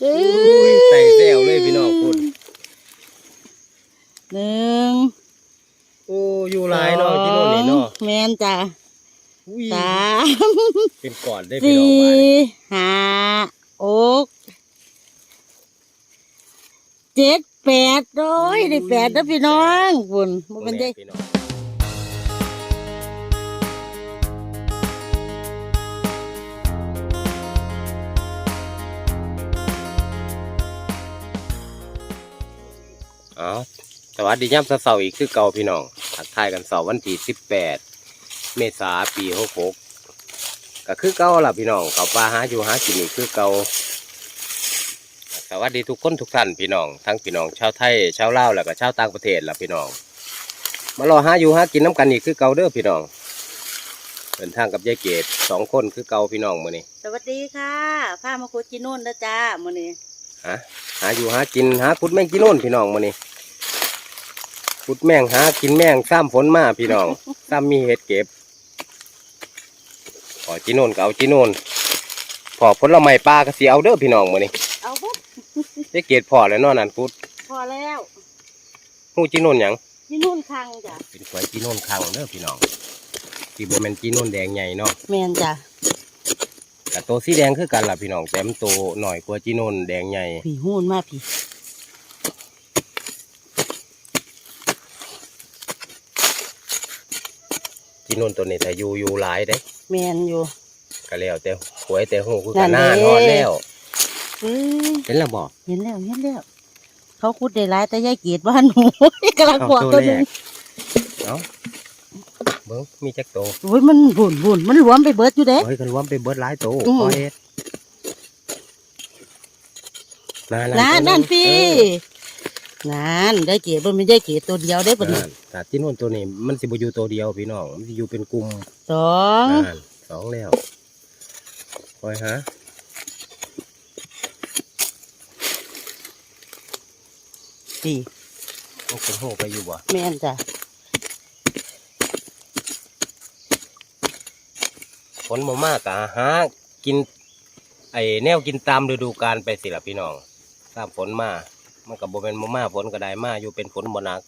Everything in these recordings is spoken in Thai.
เอ้อุ้ยใส่แซวเลยพี่น้องพูดหนึ่งโอ้อยู่หลายเนาะที่โน่นนี่เนาะแมนจ้ะอุ้ยสามเป็นก่อนได้พี่น้องสี่มานี่ห้าหกเจ็ดแปดโอ้ยได้แปดแล้วพี่น้องบุญบ่เป็นได้ พี่น้องอ๋อสวัสดีย่ำเสาร์อีกคือเก่าพี่น้องทักทายกันเสาร์วันที่สิบแปดเมษาปีหกหกก็คือเก่าล่ะพี่น้องเขาปลาหาอยู่หากินนี่คือเก่าสวัสดีทุกคนทุกท่านพี่น้อง ทั้งพี่น้องชาวไทยชาวลาวแล้วก็ชาวต่างประเทศล่ะพี่น้อง มารอหาอยู่หากินน้ำกันอีกคือเก่าเด้อพี่น้องเดินทางกับยายเกดสองคนคือเก่าพี่น้องมื้อนี้สวัสดีค่ะพามาคุดกินนู่นนะจ้ามื้อนี้ฮะหาอยู่หากินหาขุดแมงกินโน่นพี่น้องมื้อนี้ ขุดแมงหากินแมงซ้ำฝนมาพี่น้อง ซ้ำมีเห็ดเก็บพอจีโน่นก็เอาจีโน่นพอผลไม้ปลาก็สิเอาเด้อพี่น้องมื้อนี้เอาปุ๊บยายเกดพอแล้วเนาะนั่นขุดพอแล้วฮู้จีโน่นหยังกินนู่นคังจ้ะเป็นสวยจีโน่นข้างเด้อพี่น้องที่บ่แม่นจีโน่นแดงใหญ่เนาะแมนจ้ะกับตัวสีแดงคือกันล่ะพี่น้องแต่มันโตหน่อยกว่าจีโน่นแดงใหญ่ผีหูนมาผีจี โน่นตัวนี้แต่อยู่อยู่หลายเด้แมนอยู่ก็แล้วแต่หวยแต่หูคือนั่กันนหน้าเด้นอนแล้วเอ้ยเห็นแล้วบอกเห็นแล้วเห็นแล้วเขาคุดได้หลายแต่ยายเกียดบ้านหนูกำลังขวบตัวหนึงเอ้าเบิ้งมีจักโตโอ้ยมันบุ่นบุ่นมันรวมไปเบิดอยู่เด้เฮ้ยกันรวมไปเบิดหลายโตอืมพอเฮ็ดนั่นนั่นตัวหนั่นพี่ เออนั่นได้เกียดมันไม่ได้เกียดตัวเดียวได้ปะนี่นั่นแต่จีโน่นตัวนี้มันสิบ่อยู่ตัวเดียวพี่น้องมันสิอยู่เป็นกลุ่มสองนั่นสองแล้วคอยฮะสี่มันเป็นโหไปอยู่บ่แม่นจ้ะฝนบ่มากะหากิน ไอ้แนวกินตามฤดูกาลไปสิล่ะพี่น้องถ้าฝนมา มันก็บ่เป็นบ่มาฝนก็ได้มาอยู่เป็นฝนบ่หนัก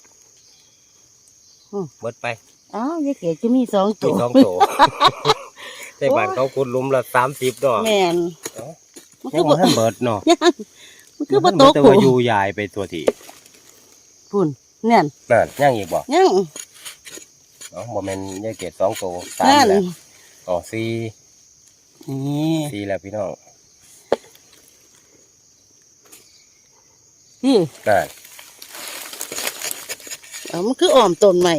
เบิดไปอ้าวยายเกียดจะมีสองตัมีวสองโต ใช่บ้านเขาขุดหลุมละ30ดอกแม่นเอ้ามันยัคืงอบ่บ่ทันเบิดเนาะยังมันคือบ่มันโตเบิดแต่กูว่าอยู่ยายไปตัวที่ปุ่นเนี่ยนั่นยังอีกบ่ยังเอ้าบ่แม่นยายเกดสองโตสามนั่นแล้วอ๋อสี่นี่สี่แล้วพี่น้อง นี่นั่นเอามันคืออ้อมต้นใหม่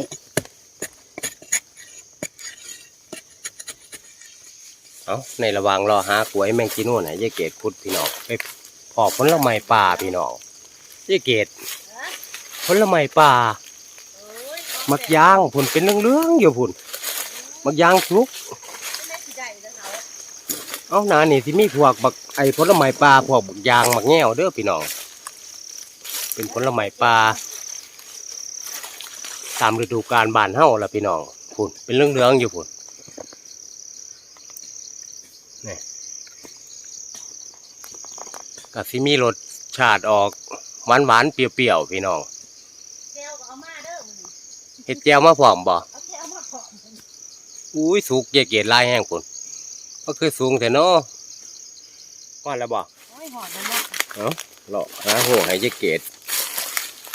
เอ้าในระหว่างรอหากล้วยแมงจีโน่นน่ะยายเกดขุดพี่น้องไปพอผลไม้ป่าพี่น้องยายเกดผลไม้ป่า มักยางผุนเป็นเรื่องๆอยู่ผุนมักยางสุกเอาหนานี่ที่มีพวกบักไอ้ผลไม้ปลาพวกบักยางมักแง่วเด้อพี่น้อง เป็นผลไม้ปลาตามฤดูกาลบ้านเฮาล่ะพี่น้องผุนเป็นเรื่องเรื่องๆอยู่ผุนนี่ก็สิมีรสชาติออกหวานหวานๆเปรี้ยวๆพี่น้องแก้วก็เอามาเด้อมึงเฮ็ดแจ่วมาพร้อมบ่เอาแก้วมาขอมอุ้ยสุกเยเกศลายแห้งพุ่นก็คือสูงแต่เนาะว่าแล้วบ่โอ้ยหอดมันเนาะเอ้าเลาะหาโหให้เยเกศ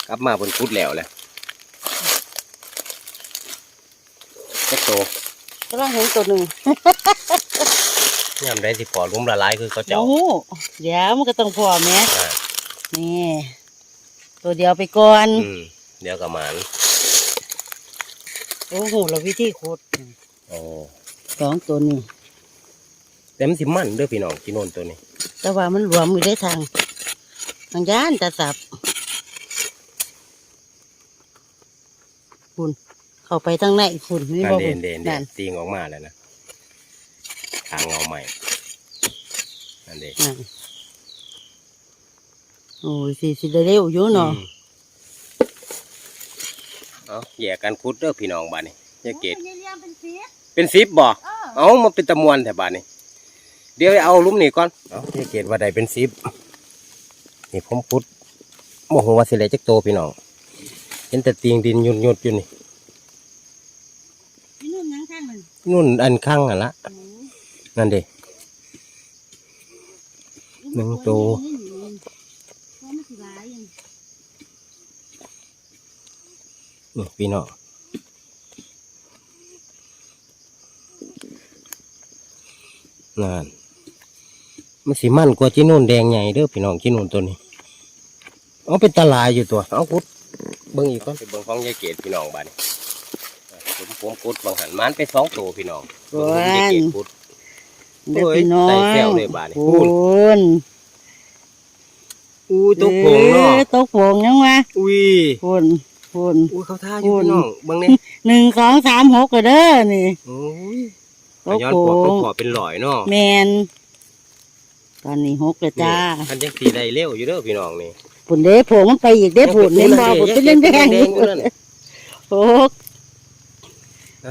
กลับมาบนพุดแล้วแหละจักโตกำลังเห็นตัวหนึ่งยามได้สิพอลุ่มละลายคือเขาเจ้าโอ้โหเดี๋ยวมันก็ต้องพอแม่อ่านี่ตัวเดียวไปก่อนอืมเดี๋ยวกับหมานโอ้โหเราวิธีขุดโอ้สองตัวนี้แต่มันสิมันเด้อพี่น้องกินโนนตัวนี้แต่ว่ามันรวมอยู่ได้ทางทางย่านตาสับคุณ เข้าไปทางในคุณนี่นั่นบ่เด่คุนณเด่นนั่นตีงออกมาแล้วนะทางเงาใหม่นั่นเด่นนั่นโอ้ยสิสิได้เร็วอยู่เนาะเอาแยกกันคุดเด้อพี่น้องบ้านนี้เยเกศเลี้ยงเป็นสีเป็นสิบบ่เออเอามาเป็นตะมวนแถวบ้านนี่เดี๋ยวเอาหลุมนี่ก่อนเอาเยเกตว่าใดเป็นสิบนี่ผมพุดโมโหว่าสิเลยจักโตพี่น้องเห็นแต่ตีงดินหยุดหยุดๆอยู่นี่ พี่นุ่นยังข้างมั นนู่นอันข้างอะละนั่นเด้หนึ่งตัวนี่พี่น้องนั่นมันสีมันกว่าจีนูนแดงใหญ่เด้อพี่น้องจีนูนตัวนี้ เอาเป็นตาลายอยู่ตัว เอากุดเบิ่งอีกก่อนไปเบิ่งของยายเกดพี่น้องบ้านนี้ ผมผมกุดบางหันมันไปสองตัวพี่น้องเบิ่งของยายเกดกุดเด็กพี่น้องโอ้ยใส่แซวเลยบาดนี้คุณอู้ตัวโป่งเนาะออตกโป่งยังวะอุ้ยคุณคุณอู้เขาท่าอยู่คุณพี่น้องเบิ่งนี่หนึ่งสองสามหกก็เด้อนี่โอ้ยตขกย้อนโป่ปวดก็งพอเป็นหลอยเนาะแมนตอนนี้หกเลยจ้าคันยังสีได้เร็วอยู่เด้อพี่น้องนี่ผุนเด้โผงมันไปอีกเด้ผุนเห็นบ่ผุนเป็นแดงแดงแดๆองๆอยู่ยู่นั่นหก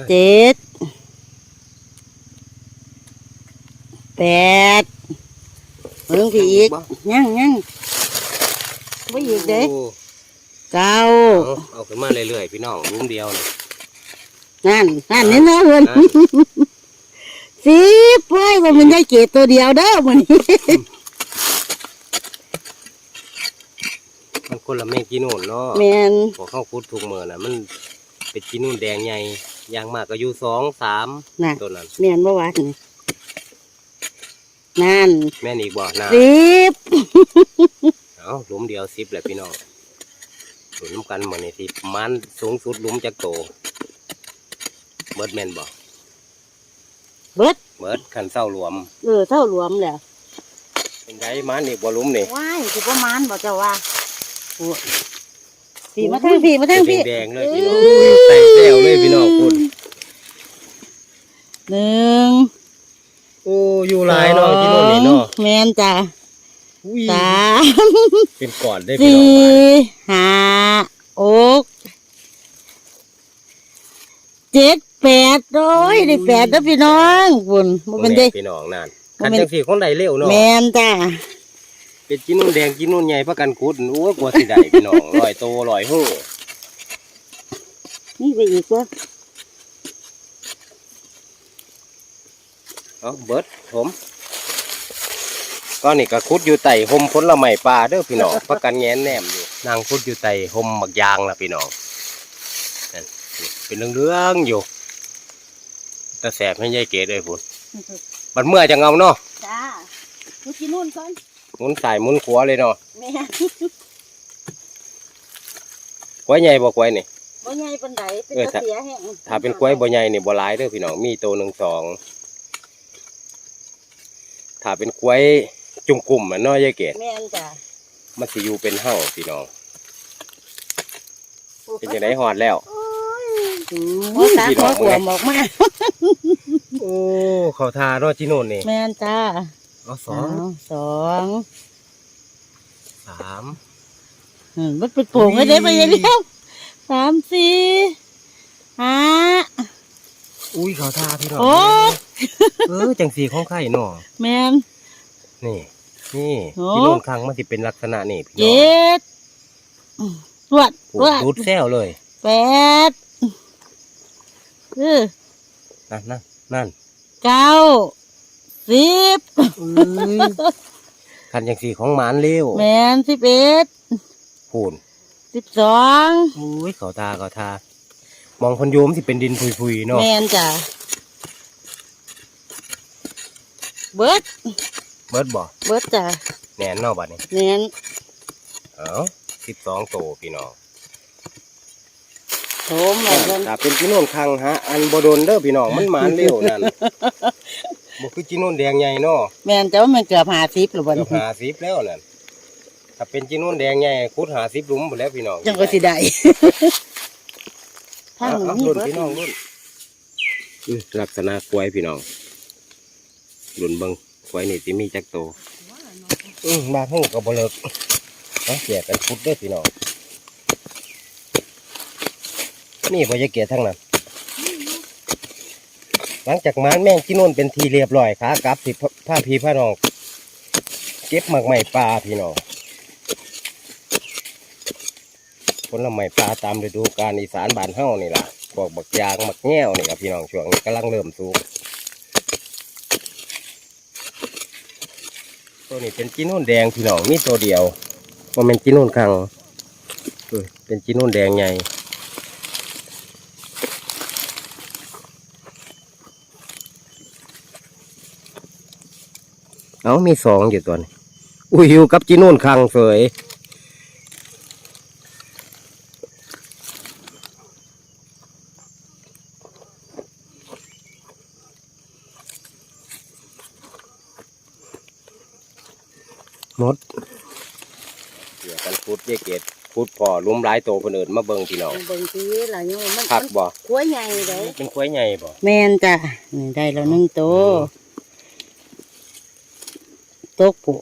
เจ็ดแปดเพิ่งพี่อีกยังยังไม่อีกเด้โอ้เก้าเอาเอาขึ้นมาเรื่อยๆพี่น้องรุมเดียวนี่นั่นนั่นนี่นะเพิ่นอะสิบเว้ยว่ามันได้เกตตัวเดียวเด้อมื้อนี้มันคนละแมงจีนูนเนาะแม่นพอเข้าคุดถูกมือน่ะมัน เป็นจีนูนแดงใหญ่อยางมากก็อยู่สองสามน่ะ ตัวนั้น แม่นบ่วะนี่นั่นแม่นอีกบ่นะสิบเอาหลุมเดียวสิบแหละพี่น้องหลุมน้ำกันหมดนี่สิมันสูงสุดหลุมจากโตเบิดแม่นบ่เบิดเบิดขันเศร้ารวม เออเท่ารวมแล้วเป็นไงมันนี่บ่หลุมนี่ว้ายสิประมาณบ่เจ้าว่า โอ้พี่มาทางพี่มาทางพี่แดงๆเลยพี่น้องใส่แซวเลยพี่น้องคุณหนึ่งโอ้อยู่หลายเนาะจีนูนนี่เนาะแม่นจ้ะอุ้ยสามเป็นก่อนได้พี่สี่น้องห้าหกเจ็ดแปดโอ้ยได้แปดแล้วพี่น้องคุณมันเป็นเด็กพี่น้องนั่นบ่คันแม่นจังสี่คนใดเร็วเนาะแมนจ้ะ เป็นจีนุ่นแดงจีนุ่นใหญ่ประกันคุดโอ้ยกลัวสิได้พี่น้องลอยโตลอยหู้นี่ไปอีกวะเอาเบิดผมก็นี่ก็คุดอยู่ไต่หมผลไม้ปลาเด้อพี่น้องประกันแง้นแนมอยู่นางคุดอยู่ไต่หมหมักยางล่ะพี่น้องนั่นเป็นเรื่องๆอยู่แต่แสบให้ยายเก๋เลยพุ่นบัดเมื่อจะเงาเนาะจ้ากูกินนู่นก่อนห มุนสายหมุนขวาเลยเนาะแม่กล้วยใหญ่บ่กล้วยนี่ บ่ใหญ่ปานใดเป็นเออ ตะเสียแห้งถ้าเป็นกล้วยบ่ใหญ่นี่บ่หลายเด้อพี่น้องมีตัวหนึ่งสองถ้าเป็นกล้วยจุ่มกลุ่มมันน้อยยายเกดแม่นจ้ะมันสิอยู่เป็นเห่าพี่น้อง เป็นจังไดหอดแล้ว โอ้ตาขอขวมออกมา โอ้เขาทาเนาะจีโน่นนี่ แม่นจ้า เอาสสอองงสองสามอืมมันเป็นโป่งให้ได้ไปยังเดียวสามสี่ห้าอุ้ยเขาทาพี่น้องโอ้เออจังสีของไข่เนาะแม่นนี่ นี่โอ้จีโน่นครั้งมันสิเป็นลักษณะนี่พี่น้องเจ็ดอืมตรวจโอ้ตรวจดูดแซวเลยแปดเออนั่นนั่นนั่นเก้า สิบคันจังสีของหมานเร็วแมนสิบเอ็ดพูนสิบสองอุ้ยเขาทาเขาทามองคนโยมสิเป็นดินพุยๆเนาะแมนจ้ะเบิดเบิดบ่เบิดจ้ะแหนนเนาะบัดนี้แมนเอ้าสิบสองโตพี่น้องโถมแบบนั้นถ้าเป็นจีโน่นคังฮะอันบโดนเด้อพี่น้องมันหมานเร็วนั่น บ่คือจีโน่นแดงใหญ่เนาะแมนจะว่ามันเกือบหาสิบหรือวันเกือบหาสิบแล้วนั่นถ้าเป็นจีโน่นแดงใหญ่คุดหาสิบหลุมหมดแล้วพี่น้องจังก็สิได้ทางเอานี้รุ่นเบิดพี่น้องรุ่นอื้อลักษณะกล้วยพี่น้องรุ่นเบิงกล้วยนี่สิมีจักโตอืมบาหูกับบเลิกเอาแยกกันคุดเด้อพี่น้องนี่พอจะเกียทั้งนั้น หลังจากมานแม่งที่นู่นเป็นทีเรียบร้อยขากลับสิผ้าพีผ้าน้อง เก็บหมักใหม่ปลาพี่น้องผลไม้ปลาตามฤดูกาลอีสานบ้านเฮานี่ล่ะพวกบักยางบักแง่วนี่ครับพี่น้องช่วงนี้กำลังเริ่มสุกตัวนี้เป็นจีนุ่นแดงพี่น้องมีตัวเดียวว่าเป็นจีนุ่นคังเออเป็นจีนุ่นแดงใหญ่เอา มีสองอยู่ตัวนี้อุ้ยอยู่กับจีนุ่นคังเสยหมดเดี๋ยวกันพุดเยเกตพุดพอลุ่มหลายโตคนอื่นมาเบิ่งพี่น้องเบิ่งทีล่ะยังมันคักบ่กล้วยใหญ่เด้เป็นควายใหญ่บ่แม่นจ้ะนี่ได้แล้วหนึ่งโตวโตวปุ๊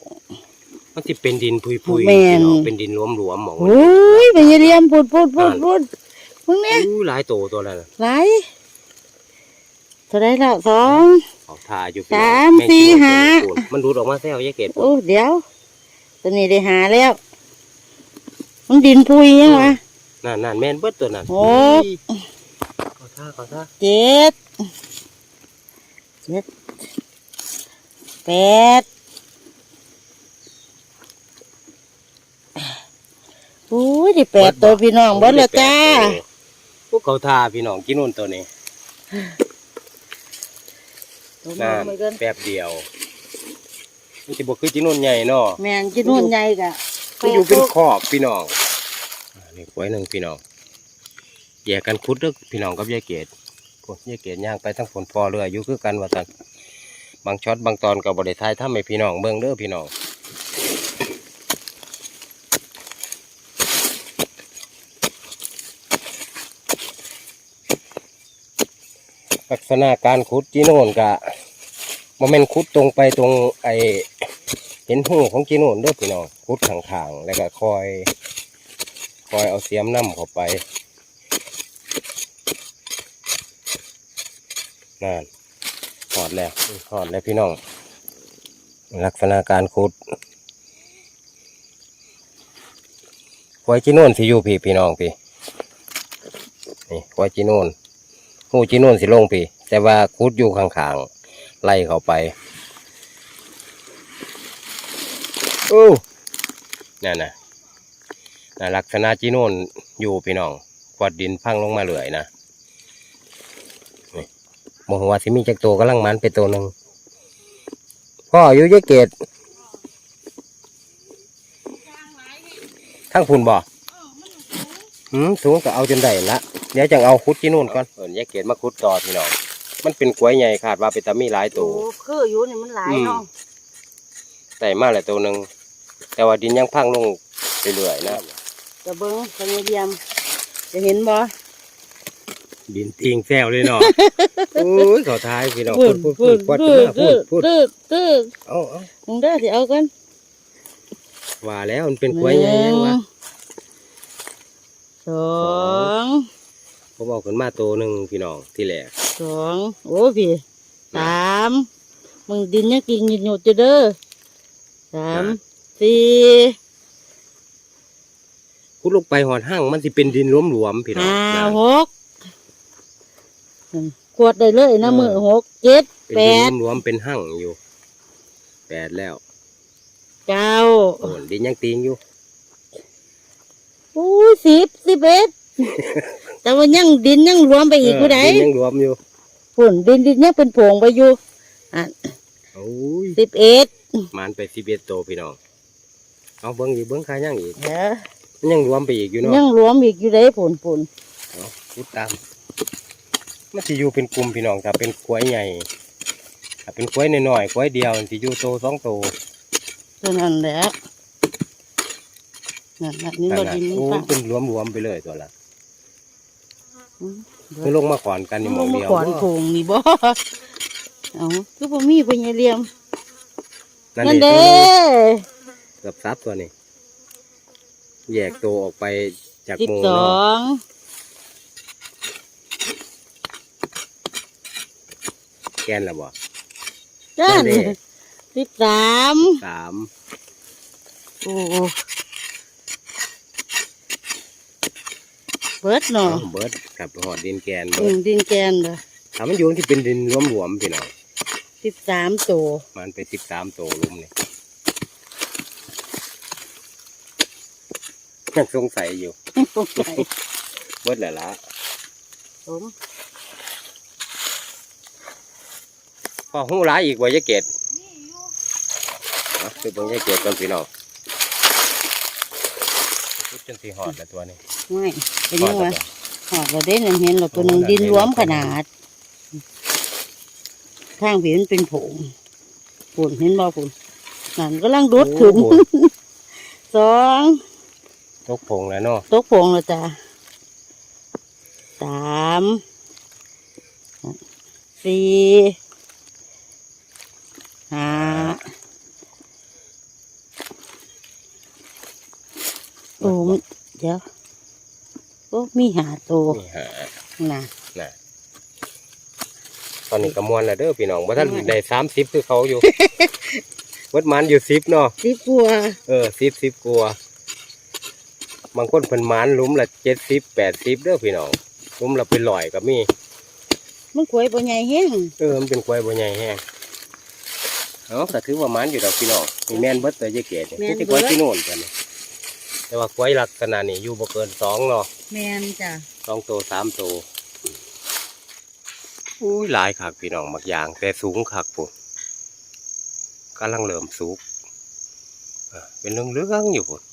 มันสิเป็นดินพุยพุยแม่นพี่น้องเป็นดินหลวมหลวมๆหมองโอ้ยไปเรียมพูดพูดพูดพูดมึงเนี่ยอู้หลายโตตัวแล้วน่ะไหลเท่าไรแล้วสองเขาทาอยู่พี่สาน้องมแงสี่กินห้าตัวนี้มันรูดออกมาแซวเยเกตโอ้เดี๋ยว ตัวนี้ได้หาแล้ว มันดินพุยยังวะ นั่นนั่นแม่นเบิดตัวนั้นโอ้เขาท่าเขาท่าเจ็ดเจ็ดแปดโอ้ ยได้แปดตัวพี่น้องเบิดแล้วจ้าพวกเขาทาพี่น้องกินนู่นตัวนี้ตัวนั่นมันกันแป๊บเดียวมันสิบ่คือจินนู่นใหญ่เนาะแม่นกินนู่นใหญ่กะมันอยู่เป็นขอบพี่น้องอันนี่ไว้หนึ่งพี่น้องแยกกันคุดเด้อพี่น้องกับยายเกดพวกยายเกดย่างไปทั้งฝนพอเรืออยู่คือกันว่าตันบางช็อตบางตอนกับบริทายถ้าไม่พี่น้องเบิ่งเด้อพี่น้อง ลักษณะการขุดจีโน่นกะมันเป็นขุดตรงไปตรงไอเห็นหูของจีโน่นด้อพี่น้องพุดข้างๆแล้วก็คอย คอยเอาเสียมน้ำเข้าไปนั่นหอดแล้วหอดแล้วพี่น้อง ลักษณะการขุดควายจีโน่นสิอยู่พี่พี่น้องพี่นี่ควายจีโน่น หูจีโน่นสิลงพี่ แต่ว่าขุดอยู่ข้างๆไล่เข้าไปโอ้นั่นนะนะลักษณะจีโน่นอยู่พี่น้องขวดดินพังลงมาเลยนะโมโหว่าสิมีจักตัวกำลังมันเป็นตัวหนึ่งพ่ออยู่ยายเกตทั้งพุ่นบ่หืมสูงก็เอาจนได้ละ เดี๋ยวจังเอาคุดจีโน่นก่อนเอินยายเกตมาคุดต่อพี่น้องมันเป็นกล้วยใหญ่ขาดว่าเป็นตามีหลายตัโอ้วคืออยู่นี่มันหลายเนาะแต่มาแล้วตัวหนึ่งแต่ว่าดินยังพังลงเรื่อยๆนะจะเบิ้งพยายามจะเห็นบ่ดินทิ้งแซวเลยเนาะโอ้ยเขาท้ายพี่น้องพูพูดดพูดพูพูดดพูพูดดพูดพูดพูดพูดเอาเอามึงได้สิเอากันว่าแล้วมันเป็นกล้วยใหญ่ยังวะสอง ผมเอาขึ้นมาตัวหนึ่งพี่น้องที่แหลกสองโอ้พี่สามมึงดินยังกินหยุดๆอยู่เด้อสามสี่พุดลงไปหอดห้างมันสิเป็นดินหลวมๆพี่น้องห้านะหกขวดได้เลยนะเออมือหกเจ็ดเป็นแปดิดนหลวมๆเป็นห้างอยู่แปดแล้วเก้าโอ้ดินยังตีงอยู่โอ้ยสิบสิบเอ็ด แต่ว่ายังดินยังรวมไปอีกผู้ใดเดินยังหลวมอยู่ฝุ่นดินดินยังเป็นโผงไปอยู่อะโอ้ยสิบเอ็ดมันไปสิบเอ็ดโตวพี่น้องเอาเบิ้งอีกเบิ้งขายยังอีกเดี๋ยวมันยังรวมไปอีกอยู่เนาะยังรวมอีกอยู่ได้ผลผลเอาติดตามมันสิอยู่เป็นกลุ่มพี่น้องถ้าเป็นกล้วยใหญ่ถ้าเป็นกล้วยน้อยๆกล้วยเดียวมันสิอยู่โตสองโตเท่านั้นแหละนั่นน่ะนี่นั่เรานน่ะดินโอ้ฟังเป็นรวมๆไปเลยตัวละอื มคือลงมาขอนกันนี่หมองมาเดียวก่อนโผงนี่บ่เอาคือบ่มีปัญญาเลี้ยมนั่นนั่นเด้เด้เกือบซับตัวนี้แยกตัวออกไปจากสิบหมูสอเนาะงแกนละบ่จ้านั่นเด้สิบสามสามโอ้ เบิดเนาะเบิดกับหอดดินแกนอืเบิดมดินแกนเด้อถ้ามันอยู่ที่เป็นดินรวมๆพี่น้องสิบสามตัวมันเป็นสิบสามตัวลุมนี่ยังสงสัยอยู่ตกใจเบิดแล้วละผมพอหูร้ายอีกว่ายายเกดเอาไปเบิ่งยายเกดก่อนพี่น้องพุด จนสีหอดแล้วตัวนี้ไม่เป็นหอยัดงแล้ววะจ้ะหอดเราได้หนึ่งเห็นเราตัวหนึ่งดินรวมขนาดข้างผีมันเป็นผงผุนเห็นบ่ผุนนั่นก็ลังดุดขึ้นโอ้โหสองตกผงแล้วเนาะตกผงแล้วจ้ะสามสี่ห้า โอ้มันเดี๋ยวโอ้มีหาตัวนี่หาน่ะน่ะตอนนี้กระมวลแล้วเด้อพี่น้องว่าท่านได้สามสิบคือเขาอยู่ วัดมันอยู่สิบเนาะสิบกว่าเออสิบสิบกลัวาบางคนเพิ่นหมานหลุมละเจ็ดสิบแปดสิบเด้อพี่น้องหลุมละเป็นลอยก็มีมันขวยบ่ใหญ่แห้งเออมันเป็นควายบัวใหญ่แห้งเนาะแต่ถือว่าหมันอยู่ดอกพี่น้องมีแม่นเบิดแต่ยายเกดนี่ที่ควายที่โน่นกันนี่ แต่ว่าควายลักษณะนี้อยู่บ่เกินสองเนาะแมนจ้ะสองตัวสามตัวอุ้ยหลายคักพี่น้องบักอย่าง แต่สูงคักปุ๊กำลังเริ่มสูงอะเป็นเรื่องเรื่องๆอยู่ปุ๊อ่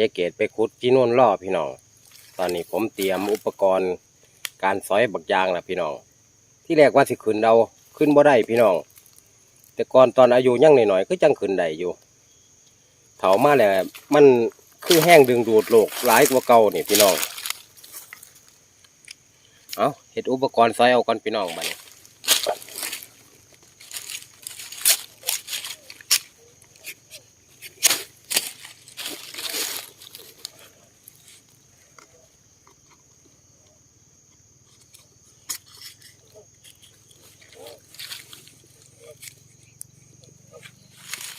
ยายเกดไปขุดที่โน่นล่อพี่น้อง ตอนนี้ผมเตรียมอุปกรณ์การสอยบักยางแล้วพี่น้อง ที่แรกว่าสิขึ้นเราขึ้นบ่ได้พี่น้อง แต่ก่อนตอนอายุยังหน่อยๆก็จังขึ้นได้อยู่ เถามาแล้วมันคือแห้งดึงดูดโลกหลายกว่าเก่านี่พี่น้อง เอาเห็ดอุปกรณ์ซอยเอาก่อนพี่น้องบัดนี้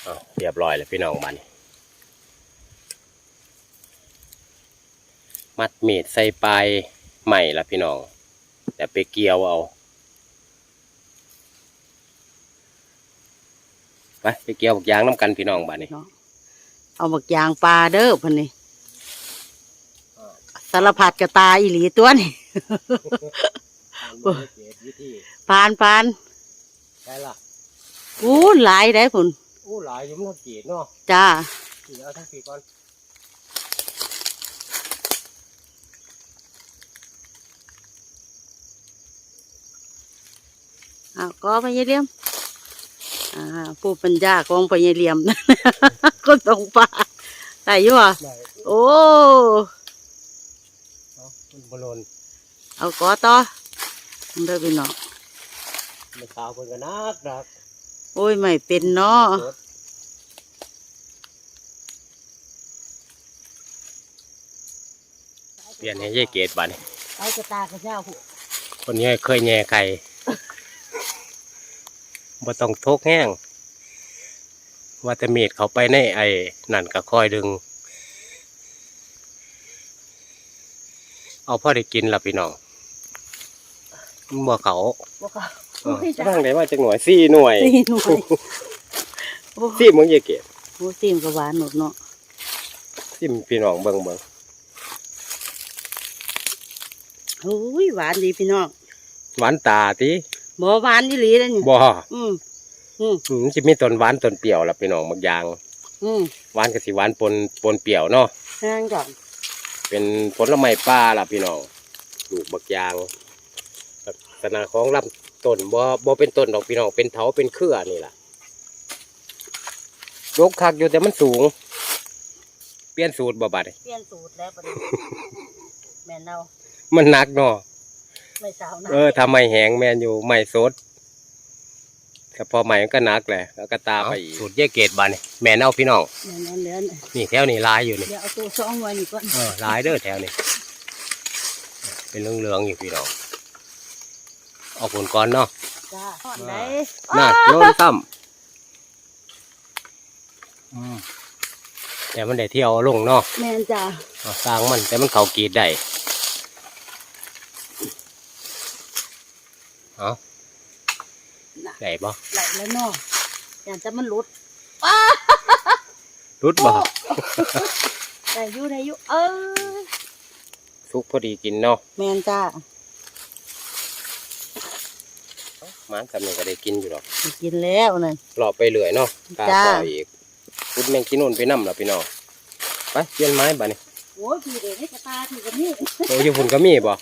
เอาเรียบร้อยแล้วพี่น้องบัดนี้มัดมีดใส่ปลายใหม่ละพี่น้อง แต่ไปเกี่ยวเอาไปไปเกี่ยวบักยางน้ำกันพี่น้องบ้านนี้เนาะเอาบักยางปลาเด้อพันนี่สารพัดกระตาอีหลีตัวนี่ปานปานได้ละอู้หลายได้ผุน โอ้หลายอยุ่มทักกีดเนาะจ้ากีดเอาทั้งกีก่อนอ้าวก็พญาเหลี่ยมอ่าผู้ปัญญาของพญาเหลี่ยมก็ต้องปลาได้อยู่อะได้โอ้เอาคุณบอลนเอาก็ต่อเด้อพี่น้องมันสาวคนกันนักนัก โอ้ยไม่เป็นเนาะเปลี่ยนให้ยายเกดบ้านนี้เอากระตากระเจ้าหัวคนนี้เคยแย่ไข่บ่ต้องทกแห้งว่าแต่มีดเขาไปในไอ้นั่นก็คอยดึง เอาพ่อได้กินละพี่น้องบ่เขาบ่ค่ะ เออร่างได้ว่าจังหน่วยสี่หน่วยสี่หน่วยโอ้สี่มึงอย่าเก็บโหซีมกับหวานหนดเนาะสี่พี่น้องเบิ่งเบิ่งโอ้ยหวานดีพี่น้องหวานตาติบ่หวานอีหลีเลยนี่บ่อืมอืมอืมสิมีต้นหวานต้นเปรี้ยวละพี่น้องบางอย่าง อืมหวานก็สิหวานปนปนเปรี้ยวเนาะนั่นก่อนเป็นผลไม้ป่าล่ะพี่น้องลูกบักยางลักษณะของลำ ต้นบ่บ่เป็นต้นดอกพี่น้องเป็นเถาเป็นเครือนี่ล่ะรกคักอยู่แต่มันสูง เปลี่ยนสูตรบ่บัดนี้เปลี่ยนสูตรแล้วปะนี้แม่นเอามันหนักเนาะไม่สาวนะเออทำไมแหงแมนอยู่ไม่สดก็พอใหม่มันก็หนักแหละแล้วก็ตามไปอีกสูตรแยกเกตบานนี่แม่นเอาพี่น้องเดี๋ยวนั้นเดี๋ยวนั้นนี่แถวนี้ลายอยู่นี่เดี๋ยวเอาตัวซองไว้นี่ก่อนเออลายเด้อแถวนี้เป็นเหลืองๆอยู่พี่น้อง เอาผลก้อนเนาะจ้าทอดได้น่าโยนซ้ำแต่มันได้เที่ยวลงเนาะแม่นจ้าเอาสร้างมันแต่มันเขากรีดได้เอาได้ปะไหลแล้วเนาะอยากจะมันหลุดรุดบ่ได้อยู่ได้อยู่เออสุกพอดีกินเนาะแม่นจ้า ห มันสำเนียงก็ได้กินอยู่หรอกสิกินแล้วนั่นหลอบไปเรื่อยเนาะตาจ้าต่ออีกพุดแมงกินนู่นไปนั่มล่ะพี่น้องไปเปลี่ยนไม้บ่นี่โอ้ยพี่เด็กให้กระตาพี่กับนี่โอ้ยอยู่พุ่นก็มีบ่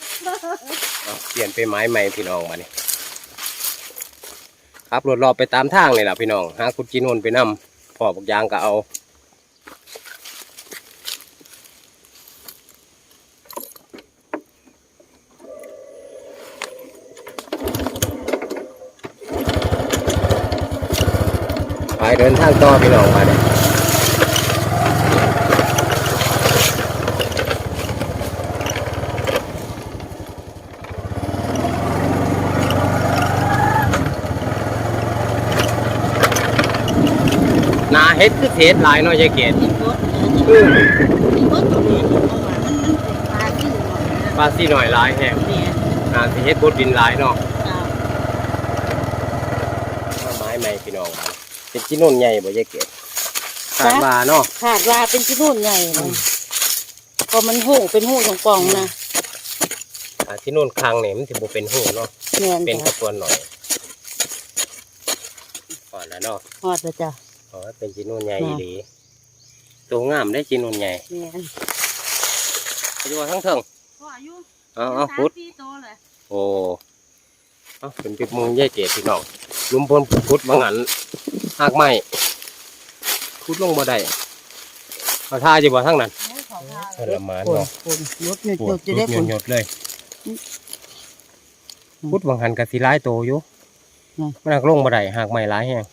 เอาเปลี่ยนไปไม้ใหม่พี่น้องบ่นี่ครับรถรอบไปตามทางนี่ล่ะพี่น้องหาคุดกินนู่นไปนั่มพอบักยางก็เอาไปเดินทางต่อพี่น้องมาเนี่ยนาเฮ็ดคือเทศหลายเนาะยายเกดกินรถอืมกินรตัวนี้พราะว่ามันมันเป็นปลาที่หน่อยนะปลาซีหน่อยหลายแฮงเนี่ยนาสิเฮ็ดบดดินหลายเนาะ จ้า มาไม้ใหม่พี่น้องครับ เป็นกินนุ่นใหญ่บ่ยายเกดขาดว่าเนาะขาดว่าเป็นที่นู่นใหญ่เลยพอมันหูเป็นหูของปองๆนะขาดที่นุ่นคางนี่มันสิบ่เป็นหูเนาะแม่นเป็นกจ้าระตวนหน่อยก่อนแล้วเนาะฮอดแล้วจ้าเพราะว่าเป็นกินนุ่นใหญ่ค่ะดีตัวงามได้กินนุ่นใหญ่แม่นไปดูว่าทั้งเทิงพ่ออายุเอาเอาพุดปีโตเลยโอ้เอาเป็นปิดมุงยายเกดพี่น้องลุมพลพุดบางหัน หากไม้พุดลงบ่ได้เอาท่าอยู่บ่ทั้งนั้นทรมานคนเนาะคนยดหยุดปหวยุดดจะได้หผยลดหยดเลยอืมพุดบางหันกับสีร้ายโตอยู่อืมมันหักลงบ่ได้หากไม้ร้ายแห้ง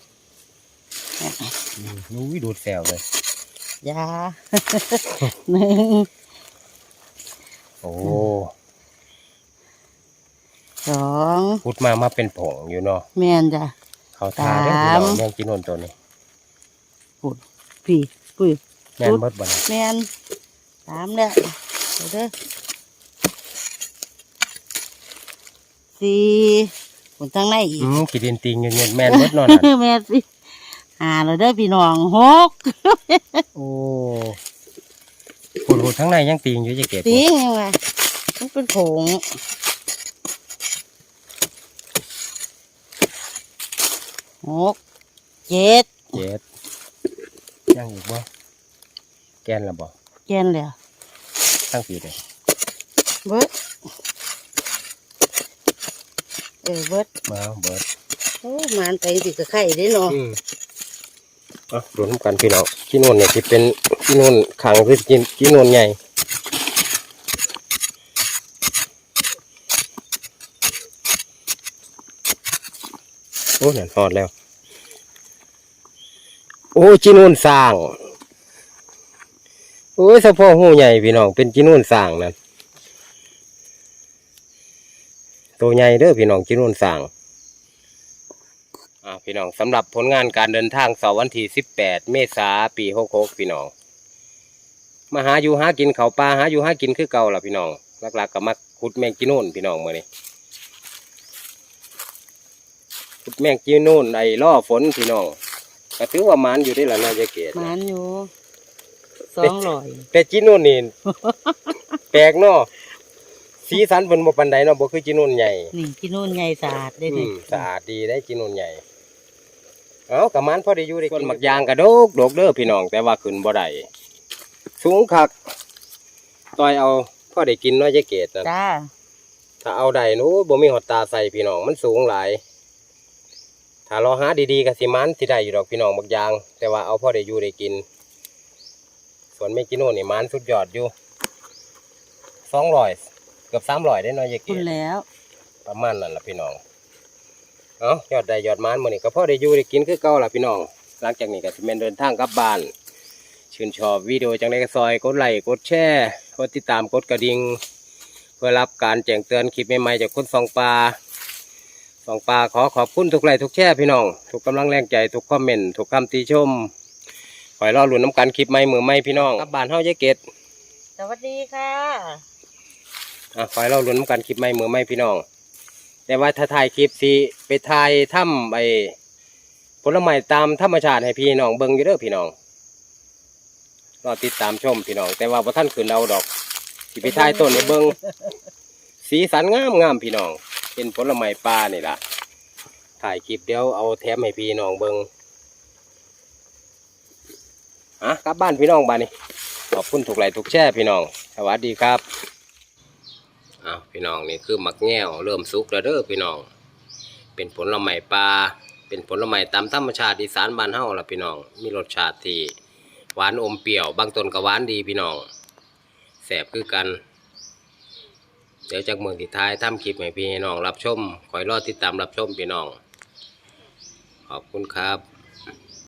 นู้ยดูดแซวเลยยาหนึ่งโอ้สองพุดมามาเป็นผงอยู่เนาะแม่นจ้ะ เขาทาได้อสามพี่น้องแมงกินนนตัวนี้พี่ปุ้ยแม่นเบิดบ่นะแม่นสามแล้วเดี๋ยวเด้อสี่คนทั้งในอีกอืมขีดินติงเงี้ยแม่นเบิดเนอนน่ะแม่สิหาเราได้อพี่น้องหกโอ้พุดพุดทั้งในยังติงอยู่จะเก็บตียังไงมันเป็นผง หกเจ็ดเจ็ดยังอีกบ่แกนละบ่แกนแล้วตั้งปีเลยเบิดเออเบิดมาเบิดโอ้มันไปสิกับไข่ได้เนาะอืมอะรวมกันพี่น้องกินนนเนี่ยจะเป็นกินนนขังคือกินกินนนใหญ่ โอ้นี่ยทอดแล้ว โอ้จีนูนสร้าง โอ้ยสะโพกหูใหญ่พี่น้องเป็นจีนูนสร้างนั่นตัวใหญ่เด้อพี่น้องจีนูนสร้างพี่น้องสำหรับผลงานการเดินทางเสาร์วันที่สิบแปดเมษาปีหกหกพี่น้อง มาหาอยู่หากินเขาปลาหาอยู่หากินคือเก่าล่ะพี่น้องหลักๆกก็มาขุดแมงจีนูนพี่น้องมื่อนี้ขุด แมงจีนูนไอ้ล่อฝนพี่น้องก็ถือว่ามันอยู่ได้ละเนาะยายเกศมันอยู่สองร้อยแต่จีนูนนี่ แปลกเนาะสีสันบนบ่ปันใดเนาะบ่คือจีนูนใหญ่นี่กินนู่นใหญ่สะอาดได้อืดิมสะอาดดีได้จีนูนใหญ่เอากระมันพอได้อยู่ได้ต้นหมักยางกระโดกโดกเด้อพี่น้อง แต่ว่าขึ้นบ่ได้สูงคักต่อยเอาพอได้กินเน้อยยายเกดนะจ้าถ้าเอาได้หนู้บ่มีหอดตาใส่พี่น้องมันสูงหลาย ถ้าเราหาดีๆก็สิมันสิได้อยู่ดอกพี่น้องหมักยาง แต่ว่าเอาพอได้อยู่ได้กิน ส่วนไม่กินโน่นนี่มันสุดยอดอยู่สองร้อยเกือบสามร้อยได้เน้อยยายเกคุณดแล้ว ประมาณนั้นล่ะพี่น้องเอายอดได้ยอดมานมื้อนี้ก็พอได้อยู่ได้กินคือเก่าล่ะพี่น้อง หลังจากนี้ก็สิแม่นเดินทางกลับบ้าน ชื่นชอบวิดีโอจังไดก็ซอยกดไลค์กดแชร์กดติดตามกดกระดิ่งเพื่อรับการแจ้งเตือนคลิปใหม่ๆจากคนสองปลา สองปลาขอขอบคุณทุกไลค์ทุกแชร์พี่น้อง ทุกกำลังแรงใจทุกคอมเมนต์ทุกคำติชมขอยรอลุ้นน้ำกันคลิปใหม่มือใหม่พี่น้องกลับบ้านเฮาเยเกตสวัสดีค่ะอะขอยรอลุ้นน้ำกันคลิปใหม่มือใหม่พี่น้อง แต่ว่าถ้าถ่ายคลิปสิไปถ่ายถ้ำไอผลไม้ตามธรรมชาติให้พี่น้องเบิ่งอยู่เด้อพี่น้องรอติดตามชมพี่น้อง แต่ว่าพอท่านขึ้นเอาดอกสิไปถ่ายต้นในเบิ่งสีสันงามงามพี่น้อง เป็นผลไม้ป่านี่ล่ะ ถ่ายคลิปเดี๋ยวเอาแถมให้พี่น้องเบิ่งอะกลับบ้านพี่น้องบ้านนี้ขอบคุณทุกไลค์ทุกแชร์พี่น้อง สวัสดีครับอ้าวพี่น้องนี่คือหมักแง่วเริ่มสุกแล้วเด้อพี่น้อง เป็นผลไม้ปลาเป็นผลไม้ตามธรรมชาติอีสานบ้านเฮาล่ะพี่น้อง มีรสชาติที่หวานอมเปรี้ยว บางต้นก็หวานดีพี่น้องแสบคือกัน เดี๋ยวจากเมืองที่ท้ายทำคลิปให้พี่น้องรับชมคอยรอติดตามรับชมพี่น้อง ขอบคุณครับ